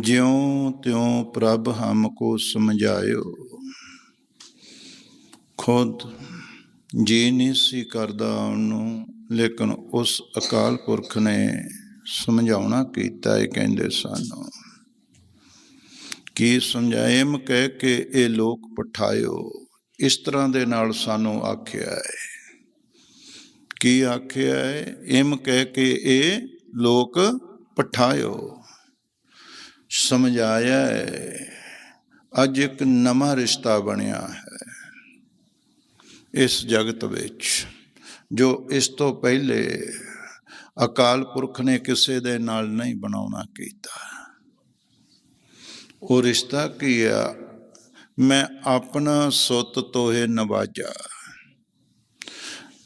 ਜਿਉ ਤਿਉ ਪ੍ਰਭ ਹਮ ਕੋ ਸਮਝਾਇਓ। ਖੁਦ ਜੀ ਨਹੀਂ ਸੀ ਕਰਦਾ ਉਹਨੂੰ, ਲੇਕਿਨ ਉਸ ਅਕਾਲ ਪੁਰਖ ਨੇ ਸਮਝਾਉਣਾ ਕੀਤਾ ਇਹ ਕਹਿੰਦੇ ਸਾਨੂੰ। ਕੀ ਸਮਝਾਇਮ ਕਹਿ ਕੇ ਇਹ ਲੋਕ ਪਠਾਇਓ। ਇਸ ਤਰ੍ਹਾਂ ਦੇ ਨਾਲ ਸਾਨੂੰ ਆਖਿਆ ਹੈ। ਕੀ ਆਖਿਆ ਹੈ? ਇਮ ਕਹਿ ਕੇ ਇਹ ਲੋਕ ਪਠਾਇਓ। ਸਮਝਾਇਆ ਹੈ ਅੱਜ ਇੱਕ ਨਵਾਂ ਰਿਸ਼ਤਾ ਬਣਿਆ ਹੈ ਇਸ ਜਗਤ ਵਿੱਚ ਜੋ ਇਸ ਤੋਂ ਪਹਿਲੇ ਅਕਾਲ ਪੁਰਖ ਨੇ ਕਿਸੇ ਦੇ ਨਾਲ ਨਹੀਂ ਬਣਾਉਣਾ ਕੀਤਾ ਉਹ ਰਿਸ਼ਤਾ ਕੀ ਆ ਮੈਂ ਆਪਣਾ ਸੁੱਤ ਤੋਹੇ ਨਵਾਜਾ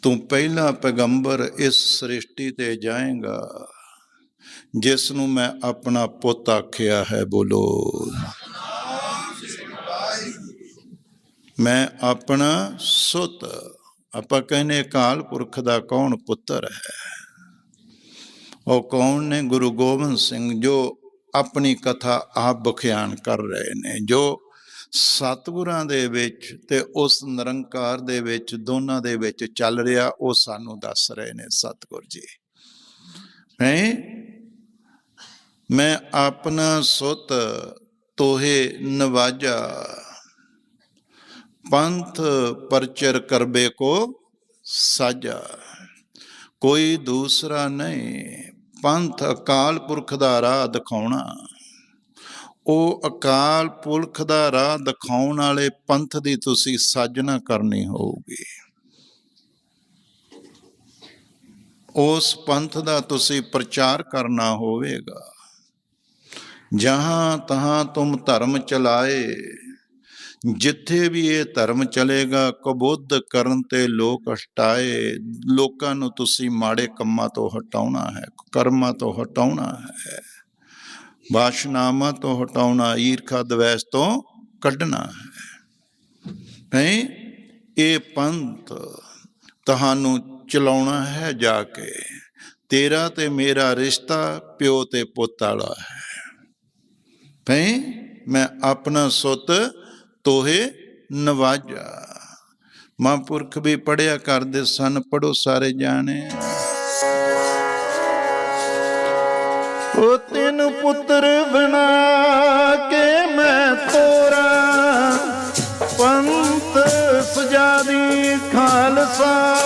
ਤੂੰ ਪਹਿਲਾ ਪੈਗੰਬਰ ਇਸ ਸ੍ਰਿਸ਼ਟੀ ਤੇ ਜਾਏਗਾ ਜਿਸ ਨੂੰ ਮੈਂ ਆਪਣਾ ਪੁੱਤ ਆਖਿਆ ਹੈ, ਬੋਲੋ। ਮੈਂ ਆਪਣਾ ਸੁੱਤ। ਆਪਾਂ ਕਹਿੰਦੇ ਅਕਾਲ ਪੁਰਖ ਦਾ ਕੌਣ ਪੁੱਤਰ ਹੈ? ਉਹ ਕੌਣ ਨੇ? ਗੁਰੂ ਗੋਬਿੰਦ ਸਿੰਘ, ਜੋ ਆਪਣੀ ਕਥਾ ਆਪ ਬਖਿਆਨ ਕਰ ਰਹੇ ਨੇ, ਜੋ ਸਤਿਗੁਰਾਂ ਦੇ ਵਿੱਚ ਤੇ ਉਸ ਨਿਰੰਕਾਰ ਦੇ ਵਿੱਚ, ਦੋਨਾਂ ਦੇ ਵਿੱਚ ਚੱਲ ਰਿਹਾ, ਉਹ ਸਾਨੂੰ ਦੱਸ ਰਹੇ ਨੇ, ਸਤਿਗੁਰ ਜੀ। ਹੈ? ਮੈਂ ਆਪਣਾ ਸੁਤ ਤੋਹੇ ਨਵਾਜਾ। ਪੰਥ ਪਰਚਰ ਕਰਬੇ ਕੋ ਸਾਜਾ। ਕੋਈ ਦੂਸਰਾ ਨਹੀਂ, ਪੰਥ ਅਕਾਲ ਪੁਰਖ ਦਾ ਰਾਹ ਦਿਖਾਉਣਾ। ਉਹ ਅਕਾਲ ਪੁਰਖ ਦਾ ਰਾਹ ਦਿਖਾਉਣ ਵਾਲੇ ਪੰਥ ਦੀ ਤੁਸੀਂ ਸਾਜਨਾ ਕਰਨੀ ਹੋਊਗੀ। ਉਸ ਪੰਥ ਦਾ ਤੁਸੀਂ ਪ੍ਰਚਾਰ ਕਰਨਾ ਹੋਵੇਗਾ। ਜਹਾਂ ਤਹਾਂ ਤੁਮ ਧਰਮ ਚਲਾਏ, ਜਿੱਥੇ ਵੀ ਇਹ ਧਰਮ ਚਲੇਗਾ, ਕਬੋਧ ਕਰਨ ਤੇ ਲੋਕ ਹਟਾਏ। ਲੋਕਾਂ ਨੂੰ ਤੁਸੀਂ ਮਾੜੇ ਕੰਮਾਂ ਤੋਂ ਹਟਾਉਣਾ ਹੈ, ਕਰਮਾਂ ਤੋਂ ਹਟਾਉਣਾ ਹੈ। ਬਾਸ਼ਨਾਮਾ ਤੋਂ ਹਟਾਉਣਾ, ਈਰਖਾ ਦਵੈਸ ਤੋਂ ਕੱਢਣਾ ਹੈ। ਨਹੀਂ ਇਹ ਪੰਥ ਤੁਹਾਨੂੰ ਚਲਾਉਣਾ ਹੈ ਜਾ ਕੇ। ਤੇਰਾ ਤੇ ਮੇਰਾ ਰਿਸ਼ਤਾ ਪਿਓ ਤੇ ਪੁੱਤ ਵਾਲਾ ਹੈ। ਹੈ ਮੈਂ ਆਪਣਾ ਸੁੱਤ ਤੋਹੇ ਨਵਾਜਾ। ਮਹਾਂਪੁਰਖ ਵੀ ਪੜਿਆ ਕਰਦੇ ਸਨ ਪੜੋ ਸਾਰੇ ਜਾਣੇ। ਉਹ ਤਿੰਨ ਪੁੱਤਰ ਬਣਾ ਕੇ ਮੈਂ ਤੋਰਾ, ਪੰਥ ਸਜਾ ਖਾਲਸਾ।